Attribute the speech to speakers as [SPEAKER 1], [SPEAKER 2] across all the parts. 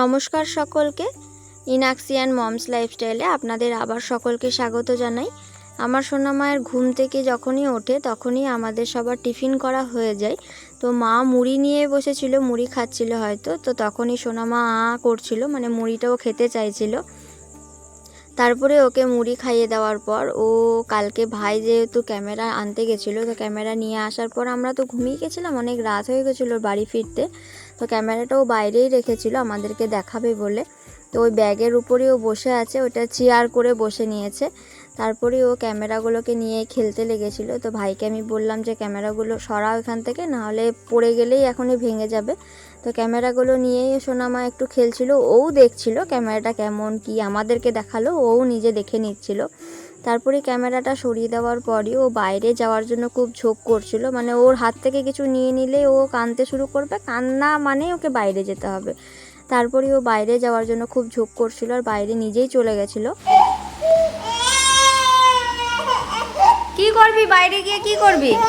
[SPEAKER 1] নমস্কার সকলকে। ইনাক্সিয়ান মমস লাইফস্টাইলে আপনাদের আবার সকলকে স্বাগত জানাই। আমার সোনা মায়ের ঘুম থেকে যখনই ওঠে তখনই আমাদের সবার টিফিন করা হয়ে যায়। তো মা মুড়ি নিয়ে বসেছিল, মুড়ি খাচ্ছিল হয়তো, তো তখনই সোনা মা আ করছিল মানে মুড়িটাও খেতে চাইছিল। তারপরে ওকে মুড়ি খাইয়ে দেওয়ার পর, ও কালকে ভাই যেহেতু ক্যামেরা আনতে গেছিল, তো ক্যামেরা নিয়ে আসার পর আমরা তো ঘুমিয়ে গেছিলাম, অনেক রাত হয়ে গেছিল বাড়ি ফিরতে। তো ক্যামেরাটা ও বাইরেই রেখেছিল আমাদেরকে দেখাবে বলে। তো ওই ব্যাগের উপরেই ও বসে আছে, ওটা চেয়ার করে বসে নিয়েছে। তারপরে ও ক্যামেরাগুলোকে নিয়ে খেলতে লেগেছিল। তো ভাইকে আমি বললাম যে, ক্যামেরাগুলো সরাও এখান থেকে, নাহলে পড়ে গেলেই এখনই ভেঙে যাবে। তো ক্যামেরাগুলো নিয়েই সোনামা একটু খেলছিল। ও দেখছিল ক্যামেরাটা কেমন, কি আমাদেরকে দেখাল, ও নিজে দেখে নিচ্ছিল। তারপরে ক্যামেরাটা সরিয়ে দেওয়ার পরই ও বাইরে যাওয়ার জন্য খুব ঝোঁক করছিল। মানে ওর হাত থেকে কিছু নিয়ে নিলে ও কানতে শুরু করবে। কান্না মানে ওকে বাইরে যেতে হবে। তারপরে ও বাইরে যাওয়ার জন্য খুব ঝোঁক করছিল আর বাইরে নিজেই চলে গেছিল। কি করবি? বাইরে গিয়ে কি করবি?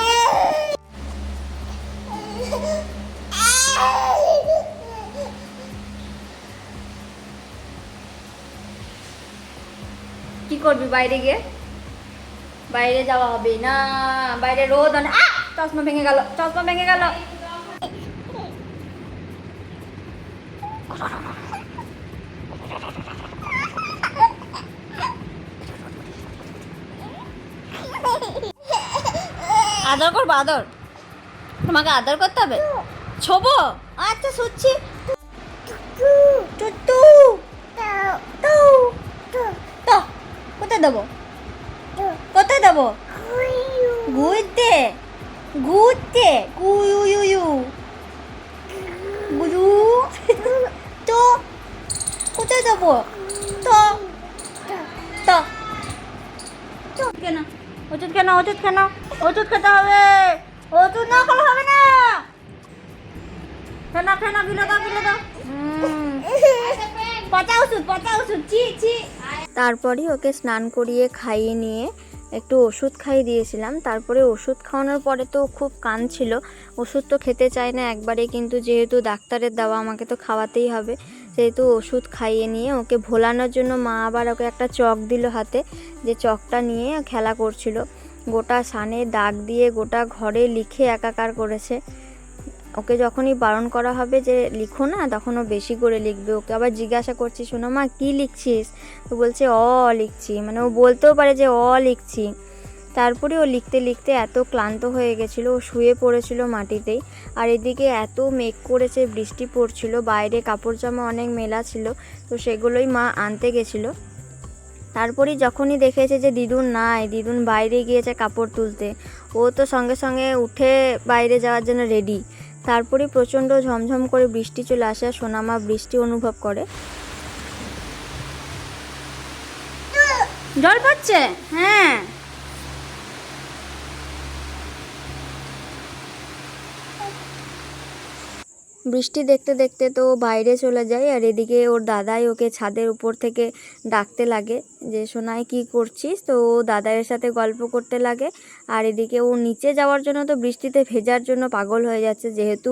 [SPEAKER 1] কি করবি বাইরে গিয়ে? বাইরে যাওয়া হবে না, বাইরে রোদ অনেক! চশমা ভেঙে গেল, চশমা ভেঙে গেল। আদর করব, আদর। তোমাকে আদর করতে হবে? ছোবো? আচ্ছা শুচ্ছি। দেবো? কোথায় দেবো? ঘুরতে। ঘুরতে। গুয়ু গুরু। তো কোথায় দেবো? তো তো। কেন? ওষুধ কেন? ওষুধ কেন? ওষুধ খেতে হবে। ওষুধ না খেলে হবে না। ফেনা ফেনা গিলে দাও গিলে দাও। পচা ওষুধ পচা ওষুধ। চি চি তারপরই ওকে স্নান করিয়ে খাইয়ে নিয়ে একটু ওষুধ খাইয়ে দিয়েছিলাম। তারপরে ওষুধ খাওয়ানোর পরে তো খুব কাঁদছিল। ওষুধ তো খেতে চায় না একবারে, কিন্তু যেহেতু ডাক্তারের দেওয়া আমাকে তো খাওয়াতেই হবে, সেহেতু ওষুধ খাইয়ে নিয়ে ওকে ভোলানোর জন্য মা আবার ওকে একটা চক দিল হাতে, যে চকটা নিয়ে খেলা করছিল। গোটা সানে দাগ দিয়ে গোটা ঘরে লিখে একাকার করেছে। ওকে যখনই বারণ করা হবে যে লিখো না তখন ও বেশি করে লিখবে ওকে। আবার জিজ্ঞাসা করছি, শোনো মা, কী লিখছিস? তো বলছে, অ, লিখছি। মানে ও বলতেও পারে যে, অ, লিখছি। তারপরে ও লিখতে লিখতে এত ক্লান্ত হয়ে গেছিল। ও শুয়ে পড়েছিল মাটিতেই আর এদিকে এত মেঘ করেছে, বৃষ্টি পড়ছিল, বাইরে কাপড় জামা অনেক মেলা ছিল, তো সেগুলোই মা আনতে গেছিল। তারপরে যখনই দেখেছে যে, দিদুন নাই, দিদুন বাইরে গিয়েছে কাপড় তুলতে। ও তো সঙ্গে সঙ্গে উঠে বাইরে যাওয়ার জন্য রেডি তারপরে প্রচণ্ড ঝমঝম করে বৃষ্টি চলে আসে সোনামা বৃষ্টি অনুভব করে। জল পড়ছে হ্যাঁ। বৃষ্টি দেখতে দেখতে তো বাইরে চলে যায় আর এদিকে ওর দাদাই ওকে ছাদের উপর থেকে ডাকতে লাগে যে, সোনাই, কি করছিস? তো ও দাদাইয়ের সাথে গল্প করতে লাগে আর এদিকে ও নিচে যাওয়ার জন্য তো বৃষ্টিতে ভেজার জন্য পাগল হয়ে যাচ্ছে। যেহেতু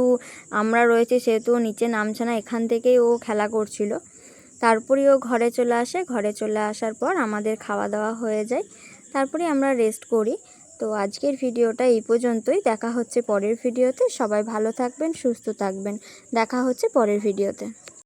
[SPEAKER 1] আমরা রয়েছি, সেহেতু নিচে নামছে না, এখান থেকেই ও খেলা করছিল। তারপরেই ও ঘরে চলে আসে। ঘরে চলে আসার পর আমাদের খাওয়া দাওয়া হয়ে যায়। তারপরে আমরা রেস্ট করি। তো আজকের ভিডিওটা এই পর্যন্তই। দেখা হচ্ছে পরের ভিডিওতে। সবাই ভালো থাকবেন, সুস্থ থাকবেন। দেখা হচ্ছে পরের ভিডিওতে।